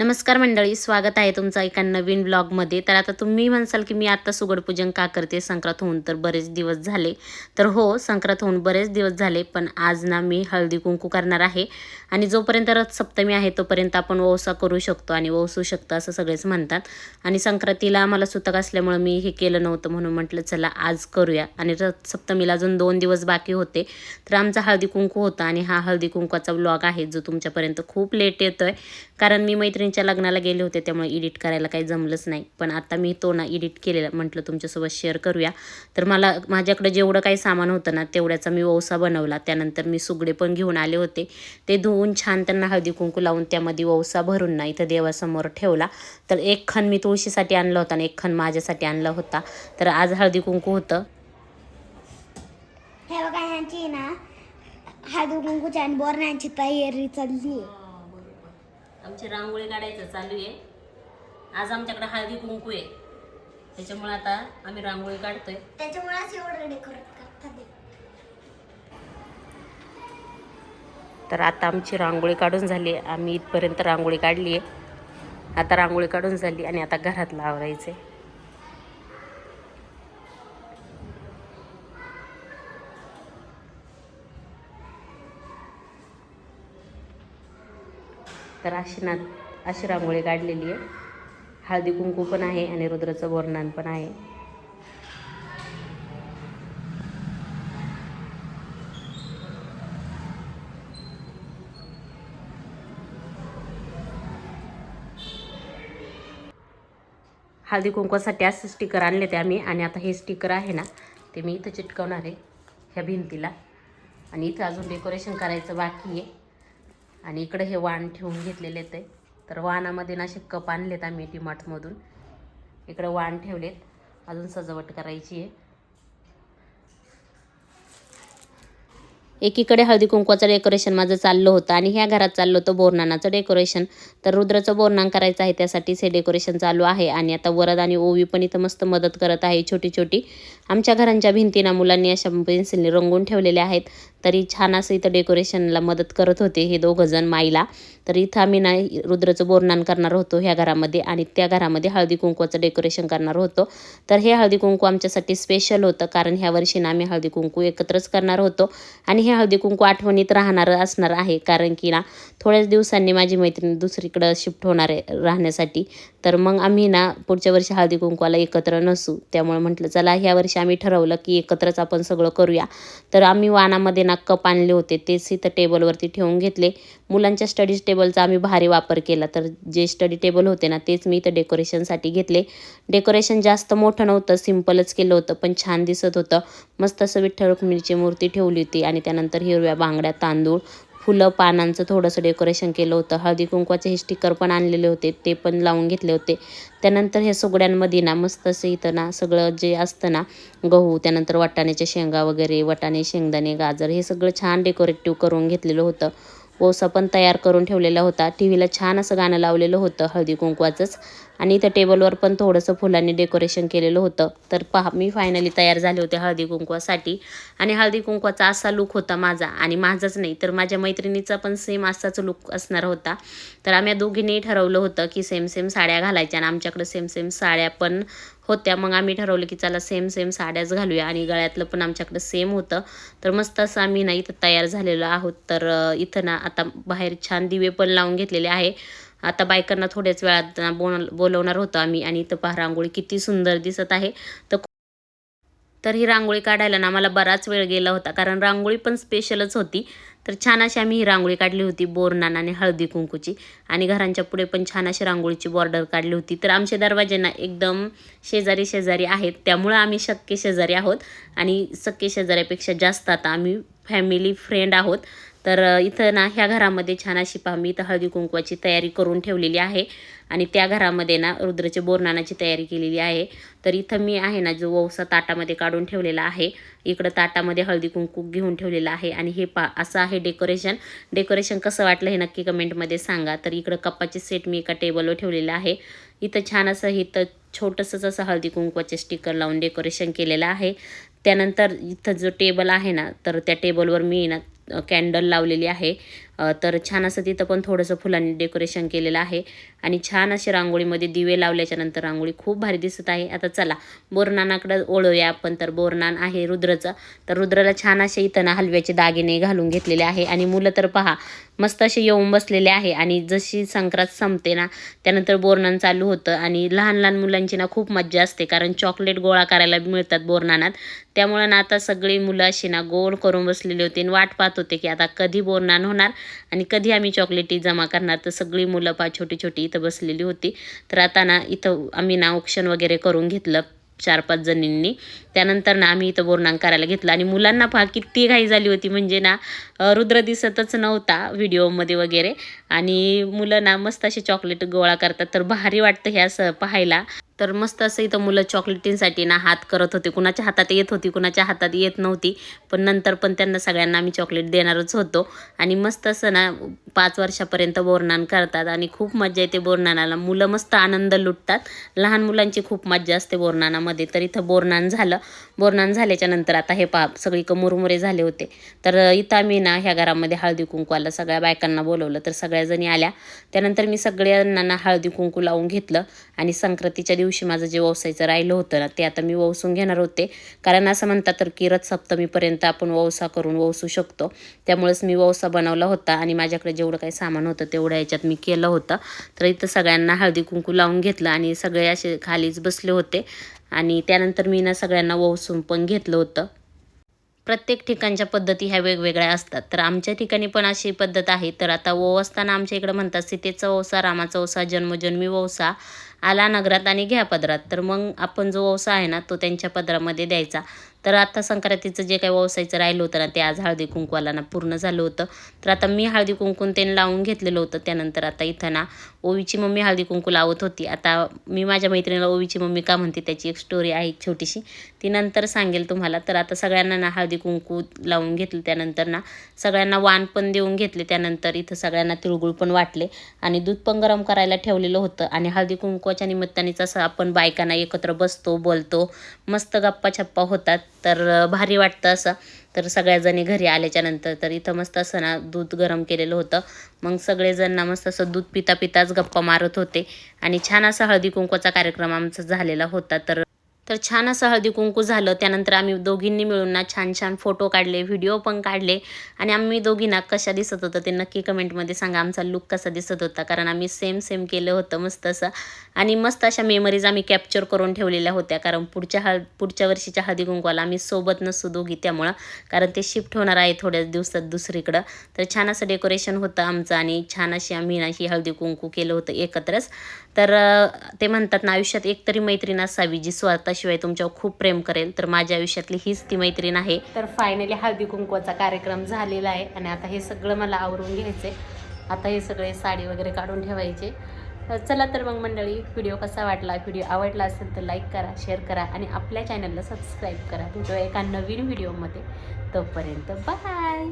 नमस्कार मंडळी स्वागत आहे तुमचा एका नवीन ब्लॉगमध्ये तर आता तुम्ही म्हणसाल की मी आत्ता सुगडपूजन का करते? संक्रांत होऊन तर बरेच दिवस झाले. तर हो संक्रांत होऊन बरेच दिवस झाले पण आज ना मी हळदी कुंकू करणार आहे. आणि जोपर्यंत रथसप्तमी आहे तोपर्यंत आपण ओसा करू शकतो आणि ओसू शकतो असं सगळेच म्हणतात. आणि संक्रांतीला आम्हाला सुतक असल्यामुळं मी हे केलं नव्हतं म्हणून म्हटलं चला आज करूया. आणि रथ सप्तमीला अजून दोन दिवस बाकी होते. तर आमचा हळदी कुंकू होता आणि हा हळदी कुंकूचा ब्लॉग आहे जो तुमच्यापर्यंत खूप लेट येतो आहे कारण मी मैत्रिणी मैत्रिणीच्या लग्नाला गेले होते त्यामुळे एडिट करायला काही जमलंच नाही. पण आता मी तो ना एडिट केलेला म्हटलं तुमच्यासोबत शेअर करूया. तर मला माझ्याकडे जेवढं काही सामान होतं ना तेवढ्याचा मी ओसा बनवला. त्यानंतर मी सुगडे पण घेऊन आले होते. ते धुवून छान त्यांना हळदी कुंकू लावून त्यामध्ये ओसा भरून ना इथं देवासमोर ठेवला. तर एक खण मी तुळशीसाठी आणला होता आणि एक खण माझ्यासाठी आणला होता. तर आज हळदी कुंकू होतं. हे बघा ह्यांची ना हळदी कुंकूच्या आणि बोरण्यांची तयारी चालली आहे आमची रांगोळी काढायचं चालू आहे. आज आमच्याकडे हळदी कुंकू आहे. त्याच्यामुळे आता आम्ही रांगोळी काढतोय. त्याच्यामुळेच एवढं डेकोरेट करतात हे. तर आता आमची रांगोळी काढून झाली आहे. आम्ही इथपर्यंत रांगोळी काढली आहे. आता रांगोळी काढून झाली आणि आता घरातलं आवरायचं आहे तर अशी ना अशी रांगोळी काढलेली आहे. हळदी कुंकू पण आहे आणि रुद्राचं वर्णन पण आहे. हळदी कुंकवासाठी असं स्टिकर आणले ते आम्ही आणि आता हे स्टिकर आहे ना ते मी इथं चिटकवणार आहे ह्या भिंतीला. आणि इथं अजून डेकोरेशन करायचं बाकी आहे. आणि इकडं हे वाण ठेवून घेतलेले ते. तर वाणामध्ये ना असे कप आणलेत आम्ही टिमाटमधून इकडं वाण ठेवलेत. अजून सजावट करायची आहे. एकीकडे हळदी कुंकवाचं डेकोरेशन माझं चाललं होतं आणि ह्या घरात चाललं होतं बोरनानाचं डेकोरेशन तर रुद्राचं बोरनान करायचं आहे त्यासाठीच हे डेकोरेशन चालू आहे आणि आता वरद आणि ओवी पण इथं मस्त मदत करत आहे छोटी छोटी. आमच्या घरांच्या भिंतींना मुलांनी अशा पेन्सिलने रंगून ठेवलेल्या आहेत. तरी छान असं इथं डेकोरेशनला मदत करत होते हे दोघंजण माईला. तर इथं आम्ही ना रुद्राचं बोरनान करणार होतो ह्या घरामध्ये आणि त्या घरामध्ये हळदी कुंकवाचं डेकोरेशन करणार होतो. तर हे हळदी कुंकू आमच्यासाठी स्पेशल होतं कारण ह्या वर्षी ना आम्ही हळदी कुंकू एकत्रच करणार होतो. आणि हे हळदी कुंकू आठवणीत राहणारं असणार आहे कारण की ना थोड्याच दिवसांनी माझी मैत्रीण दुसरीकडं शिफ्ट होणार आहे राहण्यासाठी. तर मग आम्ही ना पुढच्या वर्षी हळदी कुंकवाला एकत्र नसू. त्यामुळे म्हटलं चला ह्या वर्षी आम्ही ठरवलं की एकत्रच आपण सगळं करूया. तर आम्ही वानामध्ये ना कप आणले होते. तेच इथं टेबलवरती ठेवून घेतले. मुलांच्या स्टडीज टेबलचा आम्ही भारी वापर केला. तर जे स्टडी टेबल होते ना तेच मी इथं डेकोरेशनसाठी घेतले. डेकोरेशन जास्त मोठं नव्हतं सिम्पलच केलं होतं पण छान दिसत होतं. मस्त असं विठ्ठल रुक्मिणीची मूर्ती ठेवली होती आणि त्यानंतर हिरव्या बांगड्या तांदूळ फुलं पानांचं थोडंसं डेकोरेशन केलं होतं. हळदी कुंकवाचे हे स्टिकर पण आणलेले होते. ते पण लावून घेतले होते. त्यानंतर हे सुगड्यांमध्ये ना मस्त असं इथं ना सगळं जे असतं ना गहू त्यानंतर वाटाण्याच्या शेंगा वगैरे वाटाणे शेंगदाणे गाजर हे सगळं छान डेकोरेटिव्ह करून घेतलेलं होतं. ओसा पण तयार करून ठेवलेला होता. टी व्हीला छान असं गाणं लावलेलं होतं. हळदी कुंकवाचंच. आणि इथं टेबलवर पण थोडंसं फुलांनी डेकोरेशन केलेलं होतं. तर पहा मी फायनली तयार झाले होते हळदी कुंकवासाठी. आणि हळदी कुंकवाचा असा लुक होता माझा आणि माझाच नाही तर माझ्या मैत्रिणीचा पण सेम असाच लुक असणार होता. तर आम्ही दोघींनी ठरवलं होतं की सेम सेम साड्या घालायच्या आणि आमच्याकडे सेम सेम साड्या पण होत्या. मग आम्ही ठरवलं की चला सेम सेम साड्याच घालूया आणि गळ्यातलं पण आमच्याकडं सेम होतं. तर मस्त असं आम्ही ना इथं तयार झालेलो आहोत. तर इथं ना आता बाहेर छान दिवे पण लावून घेतलेले आहे. आता बायकांना थोड्याच वेळात बोल बोलवणार होतो आम्ही आणि इथं पहा रांगोळी किती सुंदर दिसत आहे. तर तर ही रांगोळी काढायला ना मला बराच वेळ गेला होता कारण रांगोळी पण स्पेशलच होती. तर छान अशी आम्ही ही रांगोळी काढली होती बोरनान आणि हळदी कुंकूची. आणि घरांच्या पुढे पण छान अशी रांगोळीची बॉर्डर काढली होती. तर आमचे दरवाज्यांना एकदम शेजारी शेजारी आहेत त्यामुळं आम्ही शक्य शेजारी आहोत. आणि शक्य शेजाऱ्यापेक्षा जास्त आता आम्ही फॅमिली फ्रेंड आहोत. तर इथं ना ह्या घरामध्ये छान अशी पहा मी इथं हळदी कुंकवाची तयारी करून ठेवलेली आहे. आणि त्या घरामध्ये ना रुद्राच्या बोरनानाची तयारी केलेली आहे. तर इथं मी आहे ना जो वौसा ताटामध्ये काढून ठेवलेला आहे. इकडं ताटामध्ये हळदी कुंकू घेऊन ठेवलेलं आहे. आणि हे पा असं आहे डेकोरेशन. डेकोरेशन कसं वाटलं हे नक्की कमेंटमध्ये सांगा. तर इकडं कप्पाचे सेट मी एका टेबलवर ठेवलेलं आहे. इथं छान असं इथं छोटंसंच असं हळदी कुंकवाचे स्टिकर लावून डेकोरेशन केलेलं आहे. त्यानंतर इथं जो टेबल आहे ना तर त्या टेबलवर मी ना कॅन्डल लावलेली आहे. तर छान असं तिथं पण थोडंसं फुलांनी डेकोरेशन केलेलं आहे. आणि छान असे रांगोळीमध्ये दिवे लावल्याच्यानंतर रांगोळी खूप भारी दिसत आहे. आता चला बोरनानाकडं ओळूया आपण. तर बोरनान आहे रुद्रचं. तर रुद्राला छान असे इथं ना हलव्याचे दागिने घालून घेतलेले आहे. आणि मुलं तर पहा मस्त असे येऊन बसलेले आहे. आणि जशी संक्रांत संपते ना त्यानंतर बोरनान चालू होतं. आणि लहान लहान मुलांची ना खूप मज्जा असते. कारण चॉकलेट गोळा करायला मिळतात बोरनानात. त्यामुळं ना आता सगळी मुलं अशी ना गोल करून बसलेली होती. आणि वाट पाहत होते की आता कधी बोरनान होणार. आणि कधी आम्ही चॉकलेटी जमा करणार तर सगळी मुलं पा छोटी छोटी इथं बसलेली होती. तर आता ना इथं आम्ही ना ऑप्शन वगैरे करून घेतलं चार पाच जणींनी. त्यानंतर ना आम्ही इथं बोरनान करायला घेतलं. आणि मुलांना पहा किती घाई झाली होती. म्हणजे ना रुद्र दिसतच नव्हता व्हिडिओमध्ये वगैरे. आणि मुलं ना मस्त असे चॉकलेट गोळा करतात. तर भारी वाटतं हे असं पाहायला. तर मस्त असं इथं मुलं चॉकलेटींसाठी ना हात करत होते. कुणाच्या हातात येत होती कुणाच्या हातात येत नव्हती. पण नंतर पण त्यांना सगळ्यांना आम्ही चॉकलेट देणारच होतो. आणि मस्त असं ना पाच वर्षापर्यंत बोरनान करतात आणि खूप मजा येते बोरनानाला. मुलं मस्त आनंद लुटतात. लहान मुलांची खूप मज्जा असते बोरनानामध्ये. तर इथं बोरनान झालं. बोरनान झाल्याच्यानंतर आता हे पा सगळी मुरमुरे झाले होते. तर इथं आम्ही ना ह्या घरामध्ये हळदी कुंकवाला सगळ्या बायकांना बोलवलं. तर सगळ्याजणी आल्या. त्यानंतर मी सगळ्यांना ना हळदी कुंकू लावून घेतलं. आणि संक्रांतीच्या दिवशी दिवशी माझं जे ववसायचं राहिलं होतं ना ते आता मी ववसून घेणार होते. कारण असं म्हणतात तर की रथसप्तमीपर्यंत आपण ववसा करून ववसू शकतो. त्यामुळेच मी ववसा बनवला होता आणि माझ्याकडे जेवढं काही सामान होतं तेवढं याच्यात मी केलं होतं. तर इथं सगळ्यांना हळदी कुंकू लावून घेतलं आणि सगळे असे खालीच बसले होते. आणि त्यानंतर मी ना सगळ्यांना ववसून पण घेतलं होतं. प्रत्येक ठिकाणच्या पद्धती ह्या वेगवेगळ्या असतात. तर आमच्या ठिकाणी पण अशी पद्धत आहे. तर आता ओवसताना आमच्या इकडं म्हणतात सीतेचा ओसा रामाचा ओसा जन्मजन्मी ओसा आला नगरात आणि घ्या पदरात. तर मग आपण जो व्यवसाय आहे ना तो त्यांच्या पदरामध्ये द्यायचा. तर आता संक्रांतीचं जे काही व्यवसायचं राहिलं होतं ना ते आज हळदी कुंकवाला ना पूर्ण झालं होतं. तर आता मी हळदी कुंकून त्यांनी लावून घेतलेलं होतं. त्यानंतर आता इथं ना ओवीची मम्मी हळदी कुंकू लावत होती. आता मी माझ्या मैत्रिणीला ओवीची मम्मी का म्हणते त्याची एक स्टोरी आहे एक छोटीशी. ती नंतर सांगेल तुम्हाला. तर आता सगळ्यांना ना हळदी कुंकू लावून घेतलं. त्यानंतर ना सगळ्यांना वाण पण देऊन घेतले. त्यानंतर इथं सगळ्यांना तिळगुळ पण वाटले. आणि दूध पण गरम करायला ठेवलेलं होतं. आणि हळदी कुंकवाच्या निमित्ताने असं आपण बायकांना एकत्र बसतो बोलतो. मस्त गप्पा छप्पा होतात. तर भारी वाटतं असं. तर सगळ्याजणी घरी आल्याच्यानंतर तर इथं मस्त असं ना दूध गरम केलेलं होतं. मग सगळेजण ना मस्त असं दूध पिता पिताच गप्पा मारत होते. आणि छान असा हळदी कुंकवाचा कार्यक्रम आमचा झालेला होता. तर तर छान असं हळदी कुंकू झालं. त्यानंतर आम्ही दोघींनी मिळून ना छान छान फोटो काढले व्हिडिओ पण काढले. आणि आम्ही दोघींना कशा दिसत होतं ते नक्की कमेंटमध्ये सांगा. आमचा लुक कसा दिसत होता? कारण आम्ही सेम सेम केलं होतं मस्त असं. आणि मस्त अशा मेमरीज आम्ही कॅप्चर करून ठेवलेल्या होत्या. कारण पुढच्या हळ पुढच्या वर्षीच्या हळदी कुंकवाला आम्ही सोबत नसू दोघी त्यामुळं. कारण ते शिफ्ट होणार आहे थोड्याच दिवसात दुसरीकडं. तर छान असं डेकोरेशन होतं आमचं आणि छान अशी आम्ही ना ही हळदी कुंकू केलं होतं एकत्रच. तर ते म्हणतात ना आयुष्यात एक तरी मैत्रीण असावी जी स्वतःशिवाय तुमच्यावर खूप प्रेम करेल. तर माझ्या आयुष्यातली हीच ती मैत्रीण आहे. तर फायनली हळदी कुंकवाचा कार्यक्रम झालेला आहे. आणि आता हे सगळं मला आवरून घ्यायचे आता हे सगळे साडी वगैरे काढून ठेवायचे. चला तर मग मंडळी व्हिडिओ कसा वाटला व्हिडिओ आवडला असेल तर लाईक करा शेअर करा आणि आपल्या चॅनलला सबस्क्राईब करा. भेटूया एका नवीन व्हिडिओमध्ये तोपर्यंत बाय